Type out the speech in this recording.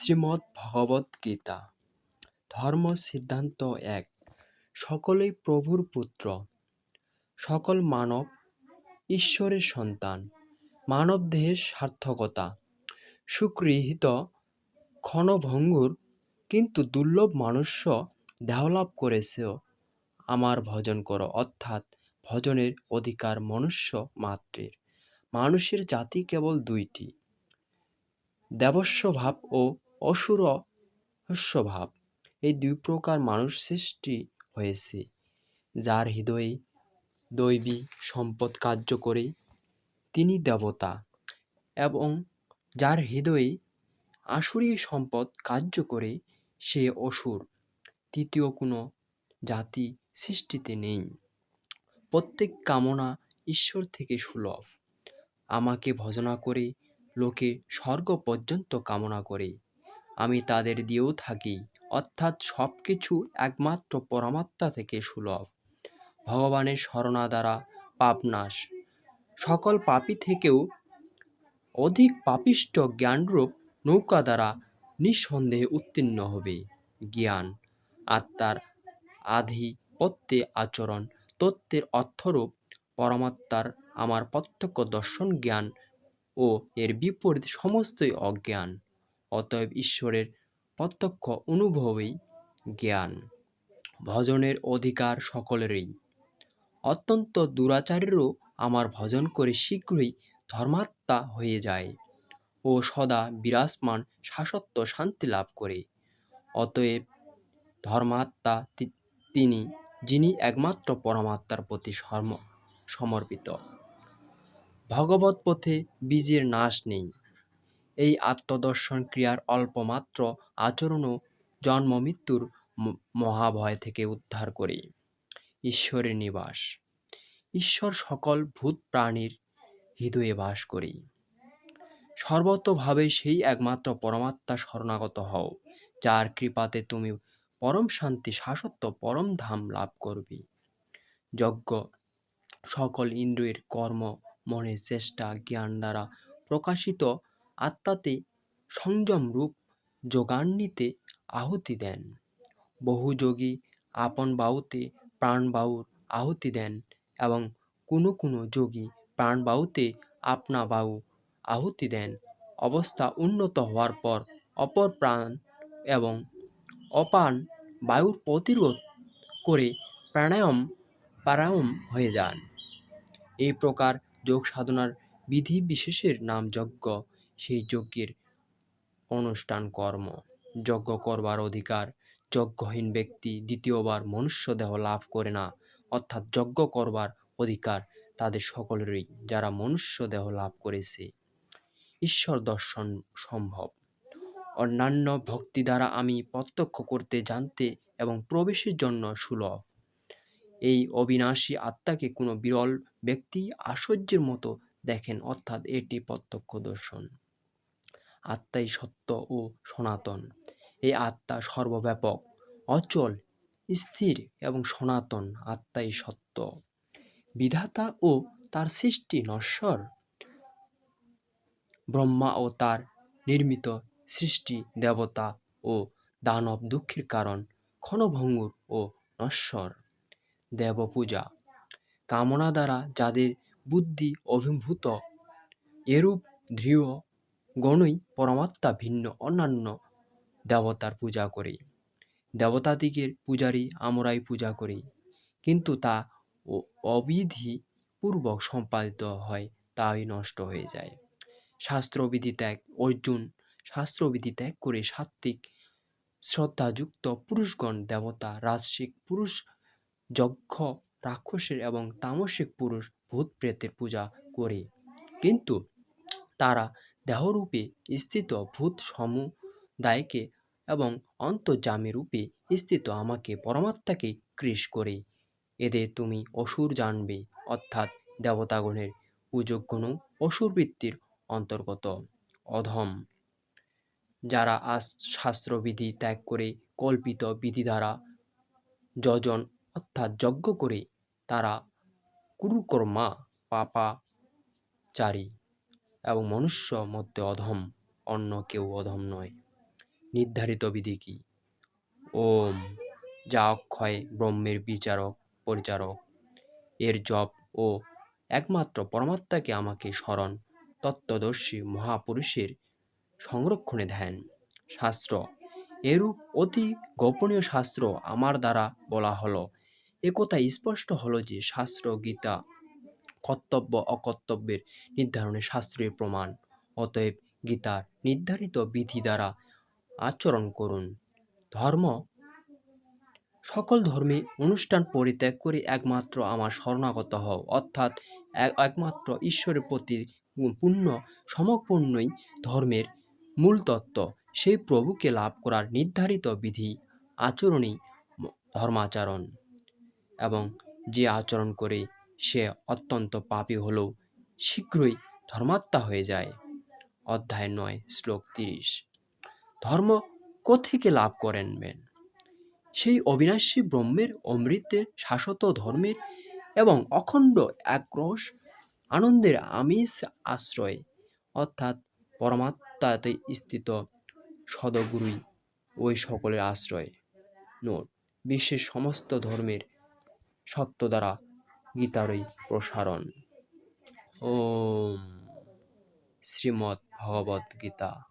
শ্রীমদ্ ভগবদ্ গীতা। ধর্ম সিদ্ধান্ত এক। সকলেই প্রভুর পুত্র। সকল মানব ঈশ্বরের সন্তান। মানব দেহের সার্থকতা। সুগৃহীত ক্ষণভঙ্গুর কিন্তু দুর্লভ মানুষ্য দেহলাভ করেছেও আমার ভজন করো, অর্থাৎ ভজনের অধিকার মনুষ্য মাত্রের মানুষের জাতি কেবল দুইটি। দেবস্ব ভাব ও অসুরস্ব ভাব এই দুই প্রকার মানুষ সৃষ্টি হয়েছে, যার হৃদয়ে দৈবী সম্পদ কার্য করে। তিনি দেবতা এবং যার হৃদয়ে আসুরী সম্পদ কার্য করে, সে অসুর। তৃতীয় কোনো জাতি সৃষ্টিতে নেই। প্রত্যেক কামনা ঈশ্বর থেকে সুলভ। আমাকে ভজনা করে, লোকে স্বর্গ পর্যন্ত কামনা করে। আমি তাদের দিয়েও থাকি, অর্থাৎ সব কিছু একমাত্র পরমাত্মা থেকে সুলভ। ভগবানের স্মরণা দ্বারা পাপনাশ। সকল পাপী থেকেও অধিক পাপিষ্ট জ্ঞানরূপ নৌকা দ্বারা নিঃসন্দেহে উত্তীর্ণ হবে। জ্ঞান, আত্মার আধিপত্যে আচরণ, তত্ত্বের অর্থরূপ পরমাত্মার আমার প্রত্যক্ষ দর্শন জ্ঞান ও এর বিপরীত সমস্তই অজ্ঞান। অতএব ঈশ্বরের প্রত্যক্ষ অনুভবেই জ্ঞান। ভজনের অধিকার সকলেরই। অত্যন্ত দুরাচারেরও আমার ভজন করে শীঘ্রই ধর্মাত্মা হয়ে যায় ও সদা বিরাজমান শাসত্ব শান্তি লাভ করে। অতএব ধর্মাত্মা তিনি, যিনি একমাত্র পরমাত্মার প্রতি সমর্পিত। ভগবত পথে বীজের নাশ নেই। এই আত্মদর্শন ক্রিয়ার অল্পমাত্র আচরণও জন্ম মৃত্যুর মহাভয় থেকে উদ্ধার করে। ঈশ্বরের নিবাস। ঈশ্বর সকল ভূত প্রাণীর হৃদয়ে বাস করি। সর্বতভাবে সেই একমাত্র পরমাত্মা শরণাগত হও, যার কৃপাতে তুমি পরম শান্তি শাসত্ব পরম ধাম লাভ করবে। যজ্ঞ সকল ইন্দ্রিয়ের কর্ম মনের চেষ্টা জ্ঞান দ্বারা প্রকাশিত আত্মাতে সংযম রূপ যোগান্বিতে আহুতি দেন। বহু যোগী আপন বাহুতে প্রাণ বাহুর আহুতি দেন এবং কোনো কোনো যোগী প্রাণ বাহুতে আপনা বাহু আহুতি দেন। অবস্থা উন্নত হওয়ার পর অপর প্রাণ এবং অপান বায়ুর প্রতিরোধ করে প্রাণায়াম প্রাণায়াম হয়ে যান। এই প্রকার যোগ সাধনার বিধি বিশেষের নাম যজ্ঞ। সেই যজ্ঞের অনুষ্ঠান কর্ম। যজ্ঞ করবার অধিকার, যজ্ঞহীন ব্যক্তি দ্বিতীয়বার মনুষ্য দেহ লাভ করে না, অর্থাৎ যজ্ঞ করবার অধিকার তাদের সকলেরই, যারা মনুষ্য দেহ লাভ করেছে। ঈশ্বর দর্শন সম্ভব। অন্যান্য ভক্তি দ্বারা আমি প্রত্যক্ষ করতে, জানতে এবং প্রবেশের জন্য সুলভ। এই অবিনাশী আত্মাকে কোনো বিরল ব্যক্তি আশ্চর্যের মতো দেখেন, অর্থাৎ এটি প্রত্যক্ষ দর্শন। আত্মাই সত্য ও সনাতন। এই আত্মা সর্বব্যাপক, অচল, স্থির এবং সনাতন আত্মাই সত্য। বিধাতা ও তার সৃষ্টি নশ্বর। ব্রহ্মা ও তার নির্মিত সৃষ্টি দেবতা ও দানব দুঃখের কারণ ক্ষণভঙ্গুর ও নশ্বর। দেবপূজা। কামনা দ্বারা যাদের বুদ্ধি অভিভূত, এরূপ দৃঢ় গণই পরমাত্মা ভিন্ন, অন্যান্য দেবতার পূজা করে। দেবতাদিগের পূজারই আমরাই পূজা করি। কিন্তু তা অবিধি পূর্বক সম্পাদিত হয়, তাই নষ্ট হয়ে যায়। শাস্ত্রবিধি ত্যাগ, অর্জুন শাস্ত্রবিধি ত্যাগ করে সাত্ত্বিক শ্রদ্ধাযুক্ত পুরুষগণ, দেবতা, রাজসিক পুরুষ, যজ্ঞ, রাক্ষসের এবং তামসিক পুরুষ ভূত প্রেতের পূজা করে। কিন্তু তারা দেহরূপে স্থিত ভূত সমুদায়কে এবং অন্তর্জামী রূপে স্থিত আমাকে পরমাত্মাকে কৃষ করে। এদের তুমি অসুর জানবে, অর্থাৎ দেবতাগণের পূজকগণও অসুরবৃত্তির অন্তর্গত। অধম। যারা আজ শাস্ত্রবিধি ত্যাগ করে কল্পিত বিধি দ্বারা যজন, অর্থাৎ যজ্ঞ করে, তারা কুরুকর্মা, পাপাচারী। এবং মনুষ্য মধ্যে অধম, অন্য কেউ অধম নয়। নির্ধারিত বিধি কি? ওম, যা অক্ষয়, ব্রহ্মের বিচারক, পরিচারক। এর জপ ও একমাত্র পরমাত্মাকে আমাকে স্মরণ, তত্ত্বদর্শী মহাপুরুষের সংরক্ষণে ধ্যান। শাস্ত্র, এরূপ অতি গোপনীয় শাস্ত্র আমার দ্বারা বলা হলো। একথা স্পষ্ট হলো যে শাস্ত্র, গীতা কর্তব্য অকর্তব্যের নির্ধারণে শাস্ত্রের প্রমাণ। অতএব গীতার নির্ধারিত বিধি দ্বারা আচরণ করুন। ধর্ম, সকল ধর্মে অনুষ্ঠান পরিত্যাগ করে একমাত্র আমার শরণাগত হও। অর্থাৎ এক- একমাত্র ঈশ্বরের প্রতি পূর্ণ, সমপূর্ণই ধর্মের মূল তত্ত্ব। সেই প্রভুকে লাভ করার নির্ধারিত বিধি আচরণই ধর্মাচরণ। এবং যে আচরণ করে সে অত্যন্ত পাপী হলেও শীঘ্রই ধর্মাত্মা হয়ে যায়। অধ্যায় নয়, শ্লোক তিরিশ। ধর্ম কোথেকে লাভ করেনবেন সেই অবিনাশী ব্রহ্মের অমৃতের শাশ্বত ধর্মের এবং অখণ্ড আক্রোশ আনন্দের আমিষ আশ্রয়, অর্থাৎ পরমাত্মাতে স্থিত সদগুরুই ওই সকলের আশ্রয়। নোট, বিশ্বের সমস্ত ধর্মের সত্য দ্বারা গীতারই প্রসারণ। ও শ্রীমদ্ ভগবদ্ গীতা।